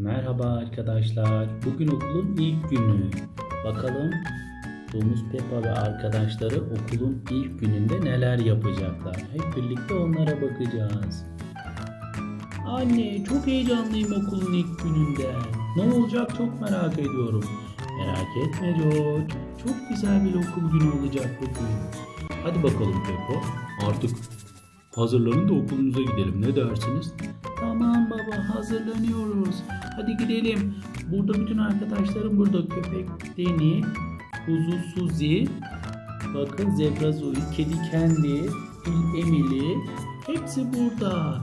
Merhaba arkadaşlar. Bugün okulun ilk günü. Bakalım Domuz Peppa ve arkadaşları okulun ilk gününde neler yapacaklar. Hep birlikte onlara bakacağız. Anne çok heyecanlıyım okulun ilk gününde. Ne olacak çok merak ediyorum. Merak etme George. Çok güzel bir okul günü olacak bugün. Hadi bakalım Peppa. Artık hazırlanın da okulunuza gidelim. Ne dersiniz? Tamam baba hazırlanıyoruz. Hadi gidelim. Burada bütün arkadaşlarım burada. Köpek Deni, Kuzu Suzi, bakın Zebra Zoe, Kedi Kendi, Fil Emily. Hepsi burada.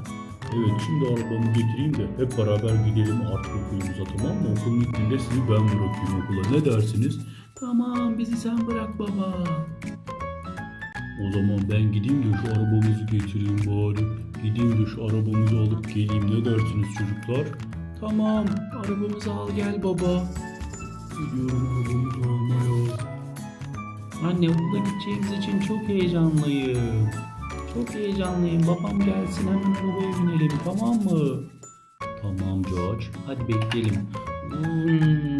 Evet şimdi arabamı getireyim de hep beraber gidelim artık okulumuza tamam mı? Okulun ilk sizi ben bırakayım okula. Ne dersiniz? Tamam bizi sen bırak baba. O zaman ben gideyim de şu arabamızı getireyim bari. Gideyim de şu arabamızı alıp geleyim. Ne dersiniz çocuklar? Tamam, arabamızı al gel baba. Gidiyorum arabamızı almaya. Anne okula gideceğimiz için çok heyecanlıyım. Çok heyecanlıyım. Babam gelsin hemen arabaya binelim tamam mı? Tamam George. Hadi bekleyelim. Hmm.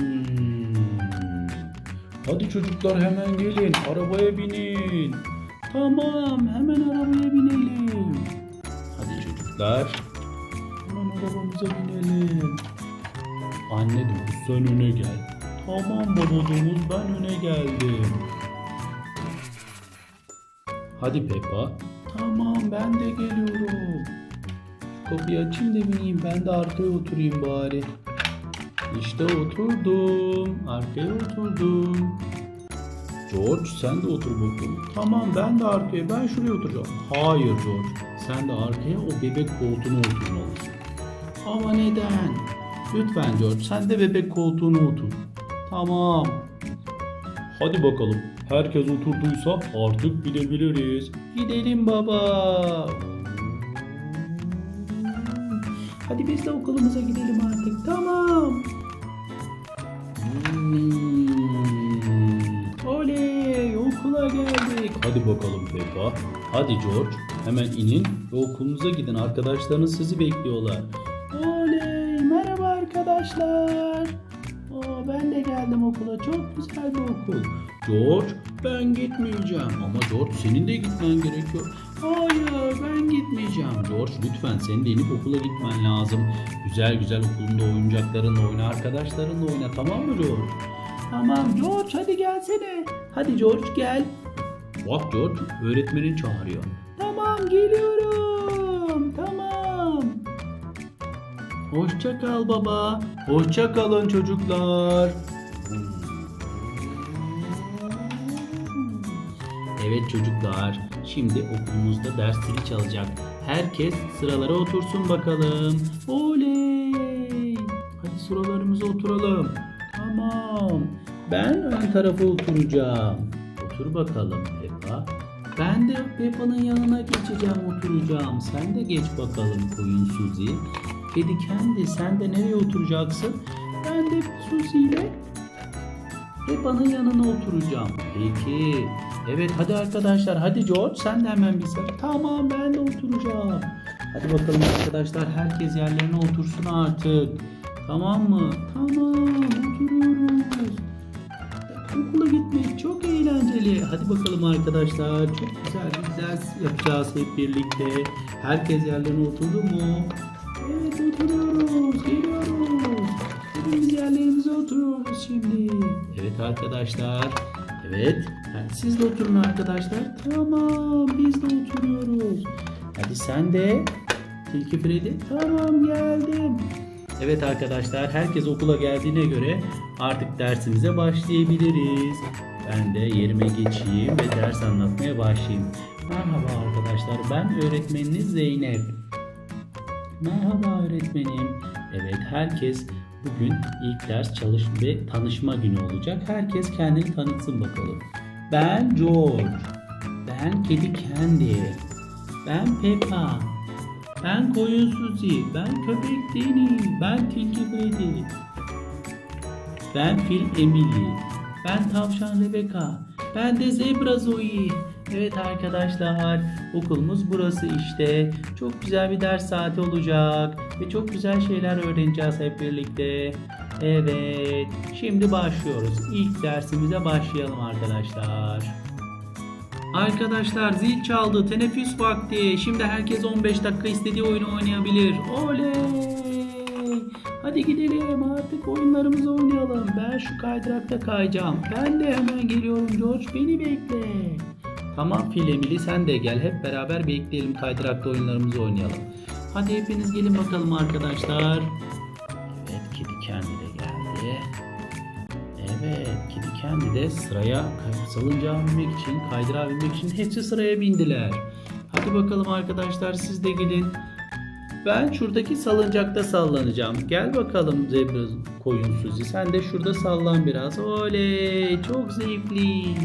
Hadi çocuklar hemen gelin. Arabaya binin. Tamam hemen arabaya binelim. Hadi çocuklar. Hemen arabamıza binelim. Anne domuz sen öne gel. Tamam baba domuz ben öne geldim. Hadi Peppa. Tamam ben de geliyorum. Şu kapıyı açayım da bineyim ben de arkaya oturayım bari. İşte oturdum. Arkaya oturdum. George sen de otur bakalım. Tamam ben de arkaya ben şuraya oturacağım. Hayır George sen de arkaya o bebek koltuğuna oturmalısın. Ama neden? Lütfen George sen de bebek koltuğuna otur. Tamam. Hadi bakalım. Herkes oturduysa artık gidebiliriz. Gidelim baba. Hadi biz de okulumuza gidelim artık. Tamam. Hadi bakalım Peppa. Hadi George hemen inin ve okulunuza gidin. Arkadaşlarınız sizi bekliyorlar. Oley merhaba arkadaşlar. Aa, ben de geldim okula. Çok güzel bir okul. George ben gitmeyeceğim. Ama George senin de gitmen gerekiyor. Hayır ben gitmeyeceğim. George lütfen senin de inip okula gitmen lazım. Güzel güzel okulunda oyuncaklarınla oyna, arkadaşlarınla oyna tamam mı George? Tamam George hadi gelsene. Hadi George gel. Bak George öğretmenin çağırıyor. Tamam geliyorum. Tamam. Hoşça kal baba. Hoşça kalın çocuklar. Evet çocuklar, şimdi okulumuzda ders zili çalacak. Herkes sıralara otursun bakalım. Oley! Hadi sıralarımıza oturalım. Tamam. Ben ön tarafa oturacağım. Otur bakalım Peppa. Ben de Peppa'nın yanına geçeceğim, oturacağım. Sen de geç bakalım koyun Suzi. Kedi kendi sen de nereye oturacaksın? Ben de Suzi ile Peppa'nın yanına oturacağım. Peki. Evet hadi arkadaşlar. Hadi George sen de hemen sıra. Tamam ben de oturacağım. Hadi bakalım arkadaşlar. Herkes yerlerine otursun artık. Tamam mı? Tamam oturuyoruz. Eğlenceli. Hadi bakalım arkadaşlar. Çok güzel bir ders yapacağız hep birlikte. Herkes yerlerine oturdu mu? Evet oturuyoruz. Geliyoruz. Hepimiz yerlerimize oturuyoruz şimdi. Evet arkadaşlar. Evet. Siz de oturun arkadaşlar. Tamam biz de oturuyoruz. Hadi sen de. Tilki Freddy. Tamam geldim. Evet arkadaşlar herkes okula geldiğine göre artık dersimize başlayabiliriz. Ben de yerime geçeyim ve ders anlatmaya başlayayım. Merhaba arkadaşlar ben öğretmeniniz Zeynep. Merhaba öğretmenim. Evet herkes bugün ilk ders çalış ve tanışma günü olacak. Herkes kendini tanıtsın bakalım. Ben George. Ben Kedi Candy. Ben Peppa. Ben Koyun Suzy. Ben Köpek Deni. Ben Tilki Freddy. Ben Fil Emily. Ben Tavşan Rebecca. Ben de Zebra Zoe. Evet arkadaşlar, okulumuz burası işte. Çok güzel bir ders saati olacak ve çok güzel şeyler öğreneceğiz hep birlikte. Evet, şimdi başlıyoruz. İlk dersimize başlayalım arkadaşlar. Arkadaşlar zil çaldı. Teneffüs vakti. Şimdi herkes 15 dakika istediği oyunu oynayabilir. Oley! Hadi gidelim artık oyunlarımızı oynayalım. Ben şu kaydırakta kayacağım. Ben de hemen geliyorum George. Beni bekle. Tamam Filemili sen de gel. Hep beraber bekleyelim kaydırakta oyunlarımızı oynayalım. Hadi hepiniz gelin bakalım arkadaşlar. Evet kedi kendi de geldi. Evet, Kedi kendi de sıraya salıncağa binmek için, kaydırağa binmek için hepsi sıraya bindiler. Hadi bakalım arkadaşlar siz de gidin. Ben şuradaki salıncakta sallanacağım. Gel bakalım zebra koyun Suzi. Sen de şurada sallan biraz. Oley, çok zevkli.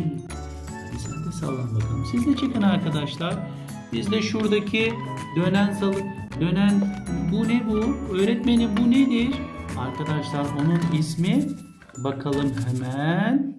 Sen de sallan bakalım. Siz de çıkın arkadaşlar. Biz de şuradaki dönen salı dönen bu ne bu? Öğretmenim bu nedir? Arkadaşlar onun ismi bakalım hemen.